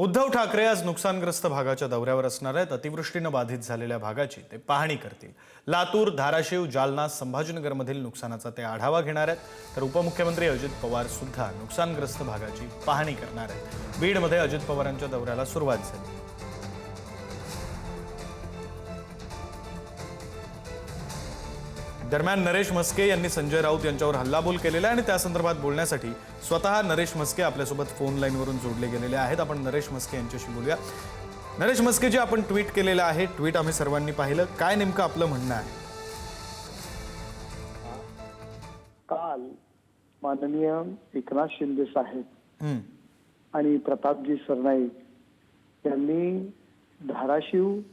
उद्धव ठाकरे आज नुकसानग्रस्त भागाच्या दौऱ्यावर असणार आहेत. अतिवृष्टीनं बाधित झालेल्या भागाची ते पाहणी करतील. लातूर धाराशिव जालना संभाजीनगरमधील नुकसानाचा ते आढावा घेणार आहेत. तर उपमुख्यमंत्री अजित पवार सुद्धा नुकसानग्रस्त भागाची पाहणी करणार आहेत. बीडमध्ये अजित पवारांच्या दौऱ्याला सुरुवात झाली. दरम्यान नरेश म्हस्के यांनी संजय राऊत यांच्यावर हल्लाबोल केलेला आहे आणि त्या संदर्भात बोलण्यासाठी स्वतः नरेश म्हस्के आपल्यासोबत फोन लाईनवरून जोडले गेलेले आहेत. आपण नरेश म्हस्के यांच्याशी बोलूया. नरेश म्हस्के जे आपण ट्विट केलेलं आहे ट्विट आम्ही सर्वांनी पाहिलं. काय नेमकं आपलं म्हणणं आहे? काल माननीय एकनाथ शिंदे साहेब आणि प्रतापजी सरनाईक यांनी धाराशिवचा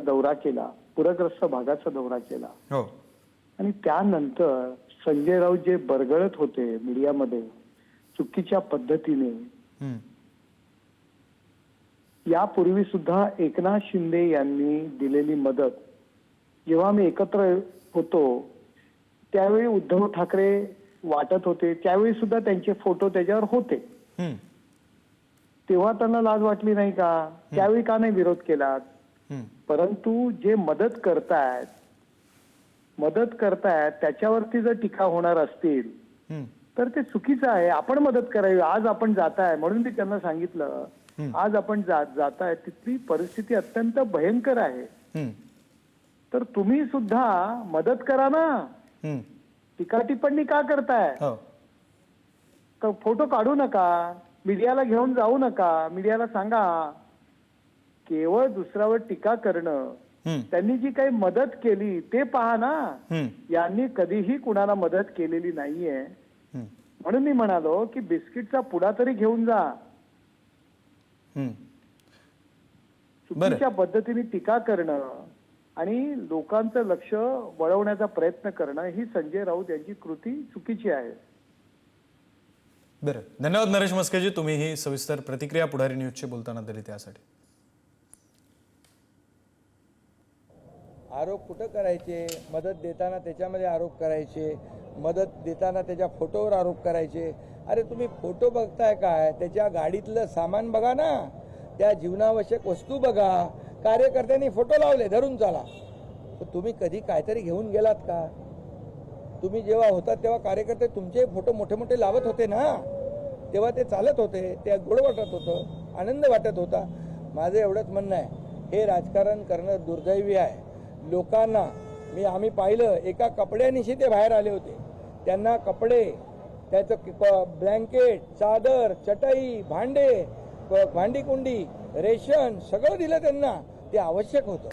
दौरा केला. पूरग्रस्त भागाचा दौरा केला. हो. आणि त्यानंतर संजय राऊत जे बरगळत होते मीडियामध्ये चुकीच्या पद्धतीने यापूर्वी सुद्धा एकनाथ शिंदे यांनी दिलेली मदत जेव्हा आम्ही एकत्र होतो त्यावेळी उद्धव ठाकरे वाटत होते त्यावेळी सुद्धा त्यांचे फोटो त्याच्यावर होते. तेव्हा त्यांना लाज वाटली नाही का? त्यावेळी का नाही विरोध केला परंतु जे मदत करतायत मदत करतायत त्याच्यावरती जर टीका होणार असतील तर ते चुकीचं आहे. आपण मदत करावी. आज आपण जाताय. म्हणून मी त्यांना सांगितलं. आज आपण जा- जाताय. तिथली परिस्थिती अत्यंत भयंकर आहे. तर तुम्ही सुद्धा मदत करा ना. टीका टिप्पणी का करताय? हो. फोटो काढू नका. मीडियाला घेऊन जाऊ नका. मीडियाला सांगा केवळ दुसऱ्यावर टीका करणं त्यांनी जी काही मदत केली ते पहा ना. यांनी कधीही कुणाला मदत केलेली नाहीये. म्हणून मी म्हणालो की बिस्किटचा पुडा तरी घेऊन जा. चुकीच्या पद्धतीने टीका करणं आणि लोकांचं लक्ष वळवण्याचा प्रयत्न करणं ही संजय राऊत यांची कृती चुकीची आहे. बरं. धन्यवाद नरेश मस्केजी तुम्ही ही सविस्तर प्रतिक्रिया पुढारी न्यूजची बोलताना दिली त्यासाठी. आरोप कुठं करायचे? मदत देताना त्याच्यामध्ये आरोप करायचे. मदत देताना त्याच्या फोटोवर आरोप करायचे. अरे तुम्ही फोटो बघताय काय? त्याच्या गाडीतलं सामान बघा ना. त्या जीवनावश्यक वस्तू बघा. कार्यकर्त्यांनी फोटो लावले धरून चाला. तर तुम्ही कधी काहीतरी घेऊन गेलात का? तुम्ही जेव्हा होतात तेव्हा कार्यकर्ते तुमचे फोटो मोठे मोठे लावत होते ना? तेव्हा ते चालत होते ते गोड वाटत होतं आनंद वाटत होता. माझं एवढंच म्हणणं आहे. हे राजकारण करणं दुर्दैवी आहे. लोकांना मी आम्ही पाहिलं एका कपड्यानिशी ते बाहेर आले होते. त्यांना कपडे त्याचं ब्लँकेट चादर चटई भांडे भांडीकुंडी रेशन सगळं दिलं त्यांना. ते आवश्यक होतं.